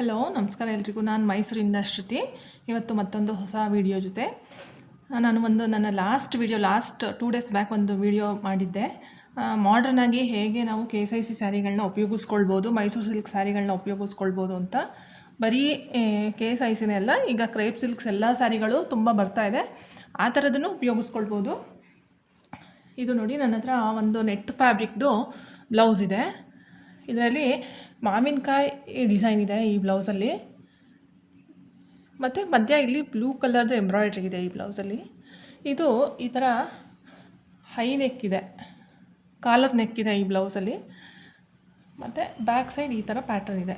Hello, ನಮಸ್ಕಾರ ಎಲ್ರಿಗೂ. ನಾನು ಮೈಸೂರಿಂದ ಶ್ರುತಿ. ಇವತ್ತು ಮತ್ತೊಂದು ಹೊಸ ವಿಡಿಯೋ ಜೊತೆ. ನಾನು ಒಂದು ನನ್ನ last video last two days back ಒಂದು ವಿಡಿಯೋ ಮಾಡಿದ್ದೆ. ಮಾಡ್ರನ್ ಆಗಿ ಹೇಗೆ ನಾವು ಕೆ ಎಸ್ ಐ ಸಿ ಸ್ಯಾರಿಗಳನ್ನ ಉಪಯೋಗಿಸ್ಕೊಳ್ಬೋದು, ಮೈಸೂರು ಸಿಲ್ಕ್ ಸ್ಯಾರಿಗಳನ್ನ ಉಪಯೋಗಿಸ್ಕೊಳ್ಬೋದು ಅಂತ. ಬರೀ ಕೆ ಎಸ್ ಐ ಸಿನೇ ಅಲ್ಲ, ಈಗ ಕ್ರೇಪ್ ಸಿಲ್ಕ್ಸ್ ಎಲ್ಲ ಸ್ಯಾರಿಗಳು ತುಂಬ ಬರ್ತಾ ಇದೆ. ಆ ಥರದನ್ನು ಉಪಯೋಗಿಸ್ಕೊಳ್ಬೋದು. ಇದು ನೋಡಿ ನನ್ನ ಹತ್ರ ಒಂದು ನೆಟ್ ಫ್ಯಾಬ್ರಿಕ್ದು ಬ್ಲೌಸ್ ಇದೆ. ಇದರಲ್ಲಿ ಮಾವಿನಕಾಯಿ ಡಿಸೈನ್ ಇದೆ ಈ ಬ್ಲೌಸಲ್ಲಿ ಮತ್ತು ಮಧ್ಯ ಇಲ್ಲಿ ಬ್ಲೂ ಕಲರ್ದು ಎಂಬ್ರಾಯ್ಡ್ರಿ ಇದೆ ಈ ಬ್ಲೌಸಲ್ಲಿ ಇದು ಈ ಥರ ಹೈ ನೆಕ್ ಇದೆ. ಕಾಲರ್ ನೆಕ್ ಇದೆ ಈ ಬ್ಲೌಸಲ್ಲಿ ಮತ್ತು ಬ್ಯಾಕ್ ಸೈಡ್ ಈ ಥರ ಪ್ಯಾಟರ್ನ್ ಇದೆ.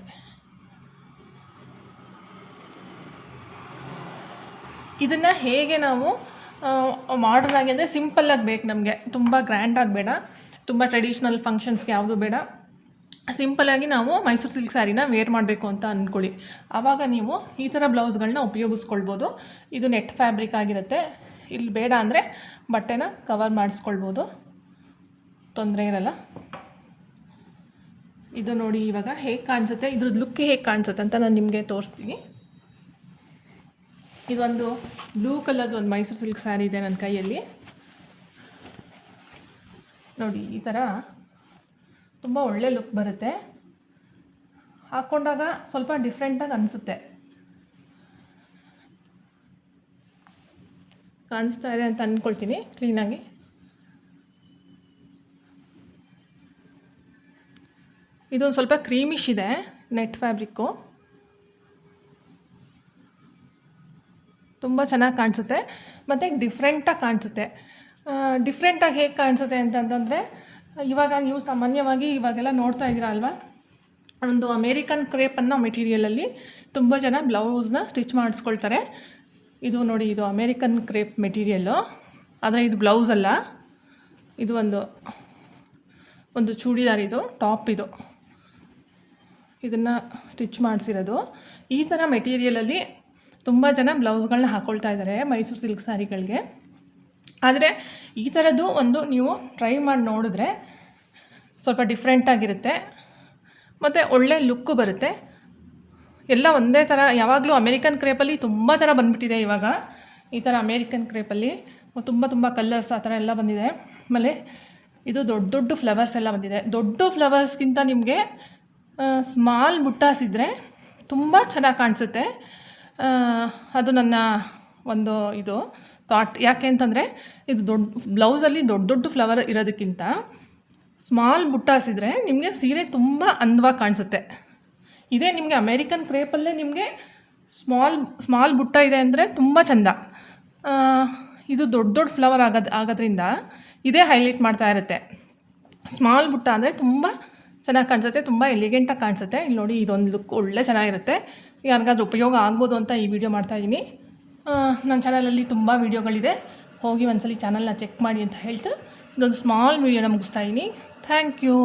ಇದನ್ನು ಹೇಗೆ ನಾವು ಮಾಡ್ರನ್ ಆಗಿ ಅಂದರೆ ಸಿಂಪಲ್ಲಾಗಿ ಬೇಕು ನಮಗೆ. ತುಂಬ ಗ್ರ್ಯಾಂಡಾಗಿ ಬೇಡ. ತುಂಬ ಟ್ರೆಡಿಷ್ನಲ್ ಫಂಕ್ಷನ್ಸ್ಗೆ ಯಾವುದು ಬೇಡ. ಸಿಂಪಲಾಗಿ ನಾವು ಮೈಸೂರು ಸಿಲ್ಕ್ ಸ್ಯಾರಿನ ವೇರ್ ಮಾಡಬೇಕು ಅಂತ ಅಂದ್ಕೊಳ್ಳಿ ಆವಾಗ ನೀವು ಈ ಥರ ಬ್ಲೌಸ್ಗಳನ್ನ ಉಪಯೋಗಿಸ್ಕೊಳ್ಬೋದು. ಇದು ನೆಟ್ ಫ್ಯಾಬ್ರಿಕ್ ಆಗಿರುತ್ತೆ. ಇಲ್ಲಿ ಬೇಡ ಅಂದರೆ ಬಟ್ಟೆನ ಕವರ್ ಮಾಡಿಸ್ಕೊಳ್ಬೋದು. ತೊಂದರೆ ಇರಲ್ಲ. ಇದು ನೋಡಿ ಇವಾಗ ಹೇಗೆ ಕಾಣಿಸುತ್ತೆ? ಇದ್ರದ್ದು ಲುಕ್ ಹೇಗೆ ಕಾಣಿಸುತ್ತೆ ಅಂತ ನಾನು ನಿಮಗೆ ತೋರಿಸ್ತೀನಿ. ಇದೊಂದು ಬ್ಲೂ ಕಲರ್ದು ಒಂದು ಮೈಸೂರು ಸಿಲ್ಕ್ ಸ್ಯಾರಿ ಇದೆ ನನ್ನ ಕೈಯಲ್ಲಿ. ನೋಡಿ ಈ ಥರ ತುಂಬ ಒಳ್ಳೆ ಲುಕ್ ಬರುತ್ತೆ. ಹಾಕ್ಕೊಂಡಾಗ ಸ್ವಲ್ಪ ಡಿಫ್ರೆಂಟಾಗಿ ಅನಿಸುತ್ತೆ. ಕಾಣಿಸ್ತಾ ಇದೆ ಅಂತ ಅಂದ್ಕೊಳ್ತೀನಿ ಕ್ಲೀನಾಗಿ ಇದೊಂದು ಸ್ವಲ್ಪ ಕ್ರೀಮಿಶ್ ಇದೆ ನೆಟ್ ಫ್ಯಾಬ್ರಿಕ್ಕು ತುಂಬ ಚೆನ್ನಾಗಿ ಕಾಣಿಸುತ್ತೆ, ಮತ್ತು ಡಿಫ್ರೆಂಟಾಗಿ ಕಾಣಿಸುತ್ತೆ. ಡಿಫ್ರೆಂಟಾಗಿ ಹೇಗೆ ಕಾಣಿಸುತ್ತೆ ಅಂತಂತಂದರೆ ಇವಾಗ ನೀವು ಸಾಮಾನ್ಯವಾಗಿ ಇವಾಗೆಲ್ಲ ನೋಡ್ತಾ ಇದ್ದೀರಾ ಅಲ್ವಾ? ಒಂದು ಅಮೇರಿಕನ್ ಕ್ರೇಪ್ ಅನ್ನೋ ಮೆಟೀರಿಯಲಲ್ಲಿ ತುಂಬ ಜನ ಬ್ಲೌಸ್ನ ಸ್ಟಿಚ್ ಮಾಡಿಸ್ಕೊಳ್ತಾರೆ. ಇದು ನೋಡಿ, ಇದು ಅಮೇರಿಕನ್ ಕ್ರೇಪ್ ಮೆಟೀರಿಯಲ್ಲು ಆದರೆ ಇದು ಬ್ಲೌಸ್ ಅಲ್ಲ. ಇದು ಒಂದು ಒಂದು ಚೂಡಿದಾರ್ ಇದು ಟಾಪ್ ಇದು. ಇದನ್ನು ಸ್ಟಿಚ್ ಮಾಡಿಸಿರೋದು. ಈ ಥರ ಮೆಟೀರಿಯಲಲ್ಲಿ ತುಂಬ ಜನ ಬ್ಲೌಸ್ಗಳನ್ನ ಹಾಕ್ಕೊಳ್ತಾ ಇದ್ದಾರೆ ಮೈಸೂರು ಸಿಲ್ಕ್ ಸ್ಯಾರಿಗಳಿಗೆ ಆದರೆ ಈ ಥರದ್ದು ಒಂದು ನೀವು ಟ್ರೈ ಮಾಡಿ ನೋಡಿದ್ರೆ ಸ್ವಲ್ಪ ಡಿಫ್ರೆಂಟಾಗಿರುತ್ತೆ ಮತ್ತು ಒಳ್ಳೆ ಲುಕ್ಕು ಬರುತ್ತೆ. ಎಲ್ಲ ಒಂದೇ ಥರ ಯಾವಾಗಲೂ ಅಮೇರಿಕನ್ ಕ್ರೇಪಲ್ಲಿ ತುಂಬ ಥರ ಬಂದುಬಿಟ್ಟಿದೆ ಇವಾಗ. ಈ ಥರ ಅಮೇರಿಕನ್ ಕ್ರೇಪಲ್ಲಿ ತುಂಬ ತುಂಬ ಕಲರ್ಸ್ ಆ ಥರ ಎಲ್ಲ ಬಂದಿದೆ. ಆಮೇಲೆ ಇದು ದೊಡ್ಡ ದೊಡ್ಡ ಫ್ಲವರ್ಸ್ ಎಲ್ಲ ಬಂದಿದೆ. ದೊಡ್ಡ ಫ್ಲವರ್ಸ್ಗಿಂತ ನಿಮಗೆ ಸ್ಮಾಲ್ ಬುಟ್ಟಾಸ್ ಇದ್ದರೆ ತುಂಬ ಚೆನ್ನಾಗಿ ಕಾಣಿಸುತ್ತೆ. ಅದು ನನ್ನ ಒಂದು ಇದು ಥಾಟ್ ಯಾಕೆ ಅಂತಂದರೆ ಇದು ದೊಡ್ಡ, ಬ್ಲೌಸಲ್ಲಿ ದೊಡ್ಡ ದೊಡ್ಡ ಫ್ಲವರ್ ಇರೋದಕ್ಕಿಂತ ಸ್ಮಾಲ್ ಬುಟ್ಟಾಸ್ ಇದ್ದರೆ ನಿಮಗೆ ಸೀರೆ ತುಂಬ ಅಂದವಾಗಿ ಕಾಣಿಸುತ್ತೆ. ಇದೇ ನಿಮಗೆ ಅಮೇರಿಕನ್ ಕ್ರೇಪಲ್ಲೇ ನಿಮಗೆ ಸ್ಮಾಲ್ ಸ್ಮಾಲ್ ಬುಟ್ಟ ಇದೆ ಅಂದರೆ ತುಂಬ ಚೆಂದ. ಇದು ದೊಡ್ಡ ದೊಡ್ಡ ಫ್ಲವರ್ ಆಗೋದು, ಆಗೋದ್ರಿಂದ ಇದೇ ಹೈಲೈಟ್ ಮಾಡ್ತಾ ಇರುತ್ತೆ. ಸ್ಮಾಲ್ ಬುಟ್ಟ ಅಂದರೆ ತುಂಬ ಚೆನ್ನಾಗಿ ಕಾಣಿಸುತ್ತೆ, ತುಂಬ ಎಲಿಗೆಂಟಾಗಿ ಕಾಣಿಸುತ್ತೆ. ಇಲ್ಲಿ ನೋಡಿ ಇದೊಂದು ಲುಕ್ ಒಳ್ಳೆ ಚೆನ್ನಾಗಿರುತ್ತೆ. ಯಾರಿಗಾದ್ರೂ ಉಪಯೋಗ ಆಗ್ಬೋದು ಅಂತ ಈ ವಿಡಿಯೋ ಮಾಡ್ತಾಯಿದ್ದೀನಿ ನನ್ನ ಚಾನಲಲ್ಲಿ ತುಂಬ ವೀಡಿಯೋಗಳಿದೆ. ಹೋಗಿ ಒಂದ್ಸಲಿ ಚಾನಲ್ನ ಚೆಕ್ ಮಾಡಿ ಅಂತ ಹೇಳ್ತು ಇದೊಂದು ಸ್ಮಾಲ್ ವೀಡಿಯೋನ ಮುಗಿಸ್ತಾ ಇದ್ದೀನಿ ಥ್ಯಾಂಕ್ ಯು.